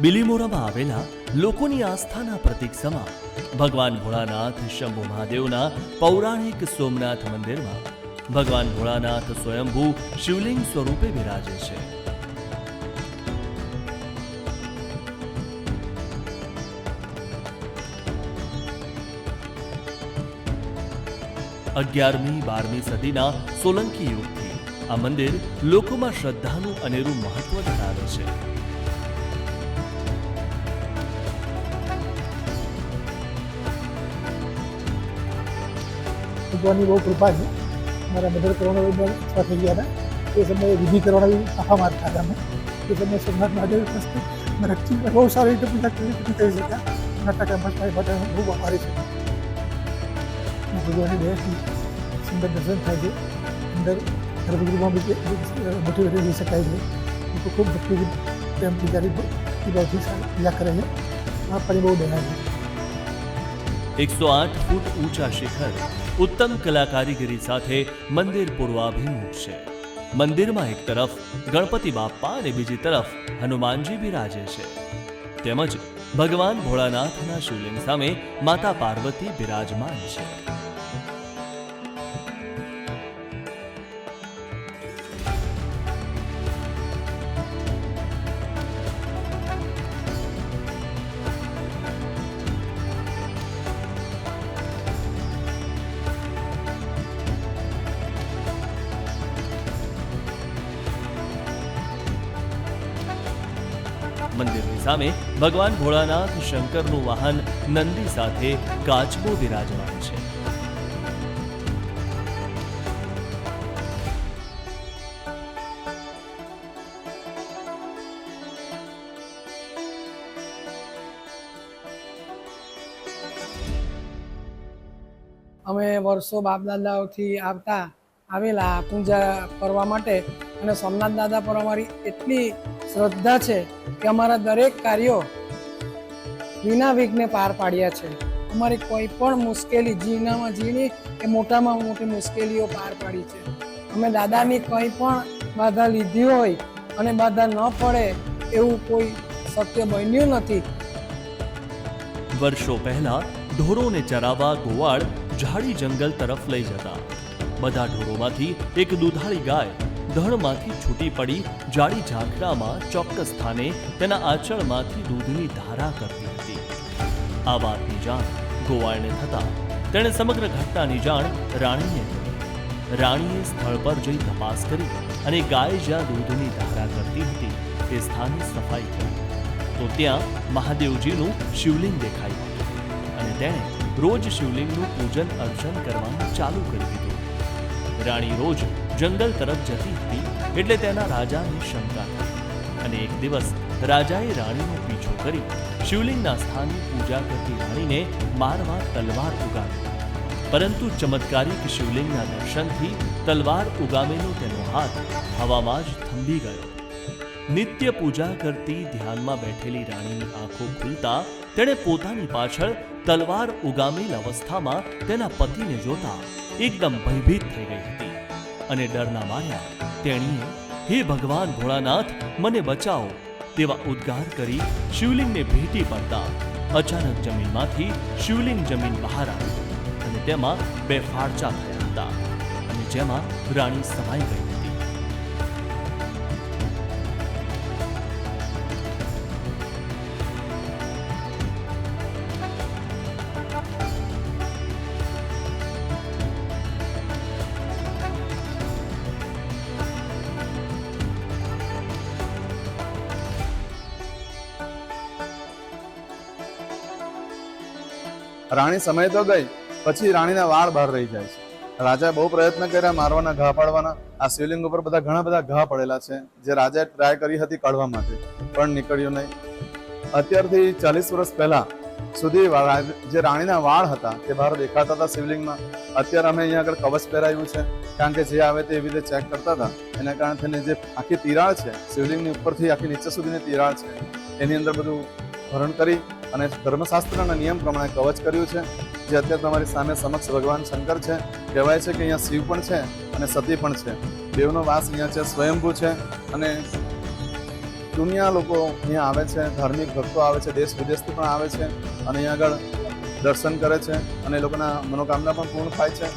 બિલીમોરામાં આવેલા લોકોની આસ્થાના પ્રતીક સમા, ભગવાન ભોળાનાથ, શંભુ મહાદેવના પૌરાણિક સોમનાથ મંદિરમાં ભગવાન ભોળાનાથ સ્વયંભૂ શિવલિંગ સ્વરૂપે બિરાજે છે. અગિયારમી, બારમી સદીના સોલંકી યુગથી આ મંદિર લોકોમાં શ્રદ્ધાનું અનેરું મહત્વ ધરાવે છે. ભગવાનની બહુ કૃપા છે. મારા મધર કોરોના સ્વા થઈ ગયા હતા. એ સમયે વિધિ કરવાના બી આફા મારતા હતા અમે એ સમયે સોમનાથ મહાદેવ ટ્રસ્ટે મારા ચિંતા બહુ સારી રીતે પૂજા કરી પૂરી કરી શક્યા. એના ટકા મસ્ત માટે હું બહુ આભારી છું. અને ભગવાનની દયાથી સુંદર દર્શન થાય છે. અંદર ગર્ભગૃહમાં બી મોટી રીતે જઈ શકાય છે. લોકો ખૂબ ભક્તિ પ્રેમ પૂજારી પૂજાથી સારી પૂજા કરે છે. આ પણ બહુ દયા છે. એકસો આઠ ફૂટ ઊંચા શિખર ઉત્તમ કલાકારીગરી સાથે મંદિર પૂર્વાભિમુખ છે. મંદિરમાં એક તરફ ગણપતિ બાપ્પા અને બીજી તરફ હનુમાનજી બિરાજે છે. તેમજ ભગવાન ભોળાનાથના શિવલિંગ સામે માતા પાર્વતી બિરાજમાન છે. સામે ભગવાન ભોળાનાથ શંકરનું વાહન નંદી સાથે કાચબો બિરાજમાન છે. અમે વર્ષો બાપદાદાઓથી આવતા આવેલા પૂજા કરવા માટે અને સોમનાથ દાદા પર અમારી એટલી શ્રદ્ધા છે કે અમારા દરેક કાર્યો વિના વિઘ્ને પાર પાડ્યા છે. અમારી કોઈ પણ મુશ્કેલી ઝીણામાં ઝીણી કે મોટામાં મોટી મુશ્કેલીઓ પાર પાડી છે. અમે દાદાની કંઈ પણ બાધા લીધી હોય અને બાધા ન પડે એવું કોઈ સત્ય બન્યું નથી. વર્ષો પહેલા ઢોરોને ચરાવવા ગોવાળ ઝાડી જંગલ તરફ લઈ જતા. બધા ઢોરોમાંથી એક દુધાળી ગાય ધણમાંથી છૂટી પડી, જાડી ઝાંખરામાં ચોક્કસ સ્થાને તેના આંચળમાંથી દૂધની ધારા કરતી હતી. આ વાતની જાણ ગોવાળને થતા તેણે સમગ્ર ઘટનાની જાણ રાણીને કરી. રાણીએ સ્થળ પર જઈ તપાસ કરી અને ગાય જ્યાં દૂધની ધારા કરતી હતી, તે સ્થાને સફાઈ કરી. તો ત્યાં મહાદેવજીનું શિવલિંગ દેખાયું અને તેણે રોજ શિવલિંગનું પૂજન અર્ચન કરવાનું ચાલુ કરી દીધું. રાણી રોજ જંગલ તરફ જતી હતી એટલે તેના રાજાને શંકા થઈ. અને એક દિવસ રાજાએ રાણીનો પીછો કરી શિવલિંગના સ્થાને પૂજા કરતી રાણીને મારવા તલવાર ઉગામી પરંતુ ચમત્કારિક શિવલિંગના દર્શનથી તલવાર ઉગામેલો તેનો હાથ હવામાં જ થંભી ગયો. નિત્ય પૂજા કરતી ધ્યાનમાં બેઠેલી રાણીની આંખો ખુલતા તેણે પોતાની પાછળ તલવાર ઉગામેલ અવસ્થામાં તેના પતિને જોતા એકદમ ભયભીત થઈ ગઈ હતી અને ડરના માર્યા, તેણીએ, હે ભગવાન ભોળાનાથ, મને બચાવો. તેવા ઉદ્ગાર કરી શિવલિંગને ભેટી પડતા અચાનક જમીનમાંથી શિવલિંગ જમીન બહાર આવ્યું અને તેમાં બે ફાળચા થયા હતા અને જેમાં રાણી સમાઈ ગઈ. રાણી સમય તો ગઈ, પછી રાણીના વાળ બહાર રહી જાય છે. રાજા બહુ પ્રયત્ન કર્યા મારવાના ઘા પાડવાના. આ શિવલિંગ ઉપર બધા ઘણા બધા ઘા પડેલા છે, જે રાજાએ ટ્રાય કરી હતી કાઢવા માટે, પણ નીકળ્યું નહીં. અત્યારથી ચાલીસ વર્ષ પહેલા સુધી જે રાણીના વાળ હતા, તે બહાર દેખાતા હતા શિવલિંગમાં. અત્યારે અમે અહીંયા આગળ કવચ પહેરાવ્યું છે, કારણ કે જે આવે તે એવી રીતે ચેક કરતા હતા. એના કારણે થઈને જે આખી તિરાળ છે, શિવલિંગની ઉપરથી આખી નીચે સુધીની તિરાળ છે, એની અંદર બધું ભરણ કરી અને ધર્મશાસ્ત્રના નિયમ પ્રમાણે કવચ કર્યું છે. જે અત્યારે તમારી સામે સમક્ષ ભગવાન શંકર છે. કહેવાય છે કે અહીંયા શિવ પણ છે અને સતી પણ છે. દેવનો વાસ અહીંયા છે, સ્વયંભૂ છે અને દુનિયા લોકો અહીંયા આવે છે, ધાર્મિક ભક્તો આવે છે, દેશ વિદેશથી પણ આવે છે અને અહીંયા આગળ દર્શન કરે છે અને એ લોકોના મનોકામના પણ પૂર્ણ થાય છે.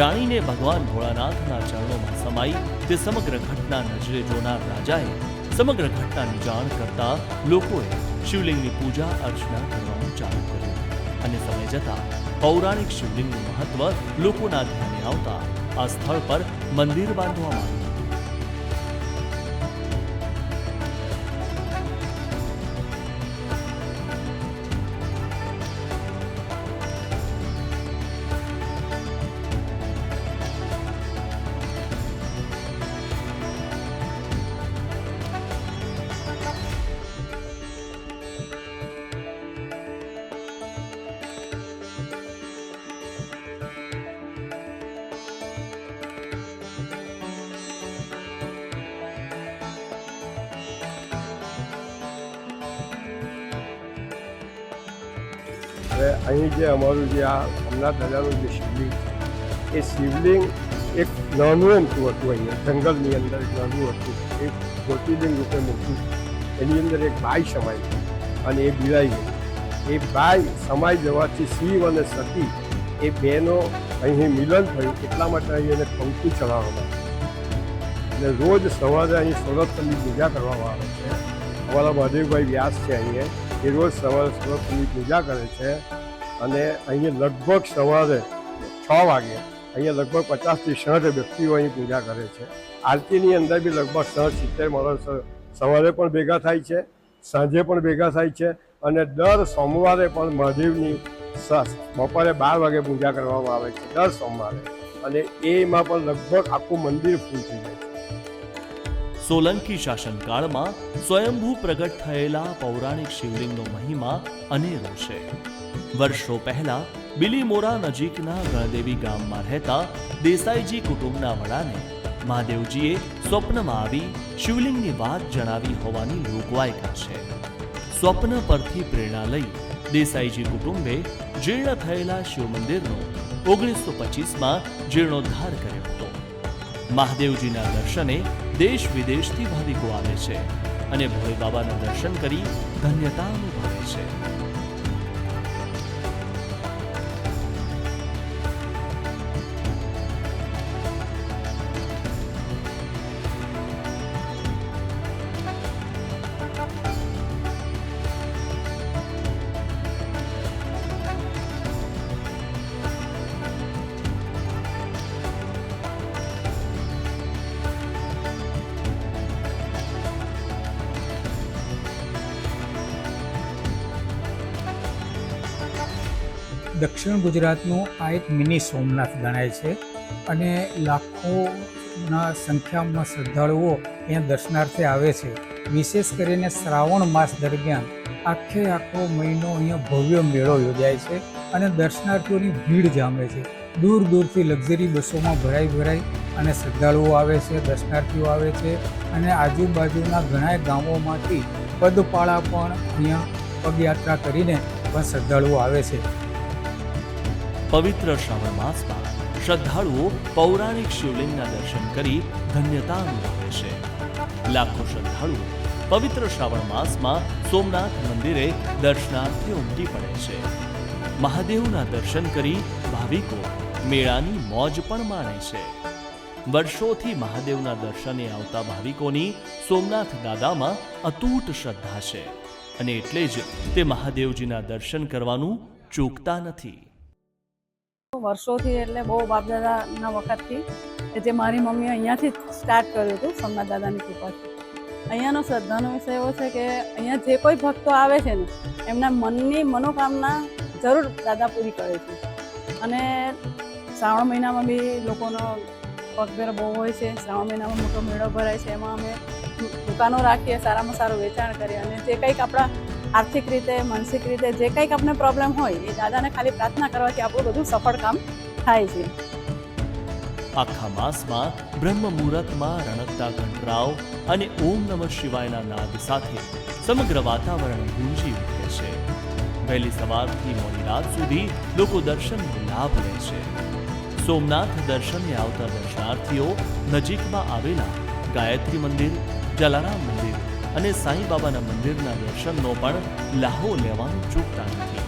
રાણીને ભગવાન ભોળાનાથના ચરણોમાં સમાઈ તે સમગ્ર ઘટના નજરે જોનાર રાજાએ સમગ્ર ઘટનાની જાણ કરતા લોકોએ શિવલિંગની પૂજા, અર્ચના કરવાનું ચાલુ કર્યું. અને સમય જતા પૌરાણિક શિવલિંગનું મહત્વ લોકોના ધ્યાને આવતા આ સ્થળ પર મંદિર બાંધવામાં આવ્યું. હવે અહીં જે અમારું જે આ અમનાથ દાદાનું જે શિવલિંગ છે, એ શિવલિંગ એક નાનું એમતું હતું અહીંયા, જંગલની અંદર એક નાનું હતું. એક જ્યોતિર્લિંગ રૂપે મૂક્યું એની અંદર એક બાઈ સમાઈ ગઈ અને એ બિલાઈ ગઈ. એ બાઈ સમાઈ જવાથી શિવ અને સતી એ બેનો અહીં મિલન થયું. એટલા માટે અહીં એને કંકુ ચડાવવામાં અને રોજ સવારે અહીં સૌરભની પૂજા કરવામાં આવે છે. અમારા મહાદેવભાઈ વ્યાસ છે અહીંયા. એ રોજ સવારે સૌરભની પૂજા કરે છે અને અહીંયા લગભગ સવારે છ વાગે અહીંયા લગભગ પચાસથી સાઠ વ્યક્તિઓ અહીં પૂજા કરે છે. આરતીની અંદર બી લગભગ સાઠ, સિત્તેર માણસ સવારે પણ ભેગા થાય છે, સાંજે પણ ભેગા થાય છે અને દર સોમવારે પણ મહાદેવની બપોરે બાર વાગે પૂજા કરવામાં આવે છે, દર સોમવારે. અને એમાં પણ લગભગ આખું મંદિર ફૂલ થઈ જાય છે. સોલંકી શાસનકાળમાં સ્વયંભૂ પ્રગટ થયેલા પૌરાણિક શિવલિંગનો મહિમા અનેરો છે. વર્ષો પહેલા બિલીમોરા નજીકના ગણદેવી ગામમાં રહેતા દેસાઈજી કુટુંબના વડાને મહાદેવજીએ સ્વપ્નમાં આવી શિવલિંગની વાત જણાવી હોવાની લોકવાયકા છે. સ્વપ્ન પરથી પ્રેરણા લઈ દેસાઈજી કુટુંબે જીર્ણ થયેલા શિવ મંદિરનો ઓગણીસો પચીસમાં જીર્ણોદ્ધાર કર્યો હતો. મહાદેવજીના દર્શને દેશ વિદેશથી ભાવિકો આવે છે અને ભોલે બાબાના દર્શન કરી ધન્યતા અનુભવે છે. દક્ષિણ ગુજરાતનું આ એક મિની સોમનાથ ગણાય છે અને લાખોના સંખ્યામાં શ્રદ્ધાળુઓ અહીંયા દર્શનાર્થે આવે છે. વિશેષ કરીને શ્રાવણ માસ દરમિયાન આખે આખો મહિનો અહીંયા ભવ્ય મેળો યોજાય છે અને દર્શનાર્થીઓની ભીડ જામે છે. દૂર દૂરથી લક્ઝરી બસોમાં ભરાઈ ભરાઈ અને શ્રદ્ધાળુઓ આવે છે, દર્શનાર્થીઓ આવે છે અને આજુબાજુના ઘણા ગામોમાંથી પદપાળા પણ અહીંયા પગયાત્રા કરીને પણ શ્રદ્ધાળુઓ આવે છે. પવિત્ર શ્રાવણ માસમાં શ્રદ્ધાળુઓ પૌરાણિક શિવલિંગના દર્શન કરી ધન્યતા અનુભવે છે. લાખો શ્રદ્ધાળુઓ પવિત્ર શ્રાવણ માસમાં સોમનાથ મંદિરે દર્શનાર્થે ઉમટી પડે છે. મહાદેવના દર્શન કરી ભાવિકો મેળાની મોજ પણ માણે છે. વર્ષોથી મહાદેવના દર્શને આવતા ભાવિકોની સોમનાથ દાદામાં અતૂટ શ્રદ્ધા છે અને એટલે જ તે મહાદેવજીના દર્શન કરવાનું ચૂકતા નથી. વર્ષોથી એટલે બહુ બાપદાદાના વખતથી જે મારી મમ્મીએ અહીંયાથી સ્ટાર્ટ કર્યું હતું સોમનાથ દાદાની કૃપાથી. અહીંયાનો શ્રદ્ધાનો વિષય એવો છે કે અહીંયા જે કોઈ ભક્તો આવે છે ને, એમના મનની મનોકામના જરૂર દાદા પૂરી કરે છે. અને શ્રાવણ મહિનામાં બી લોકોનો પગભેર બહુ હોય છે. શ્રાવણ મહિનામાં મોટો મેળો ભરાય છે. એમાં અમે દુકાનો રાખીએ, સારામાં સારું વેચાણ કરીએ અને જે કંઈક આપણા આર્થિક રીતે, માનસિક રીતે જે કંઈક આપણે પ્રોબ્લેમ હોય, એ દાદાને ખાલી પ્રાર્થના કરવાથી આપણું બધું સફળ કામ થાય છે. આખા માસમાં બ્રહ્મ મુહૂર્તમાં રણકતા ઘંટરાવ અને ઓમ નમઃ શિવાયના નાદ સાથે સમગ્ર વાતાવરણ ગુંજી ઉઠે છે. વહેલી સવારથી મોડી રાત સુધી લોકો દર્શનનો લાભ લે છે. સોમનાથ દર્શને આવતા દર્શનાર્થીઓ નજીકમાં આવેલા ગાયત્રી મંદિર, જલારામ મંદિર અને સાંઈ બાબાના મંદિરના દર્શનનો પણ લાહો લેવાનું ચૂકતા નથી.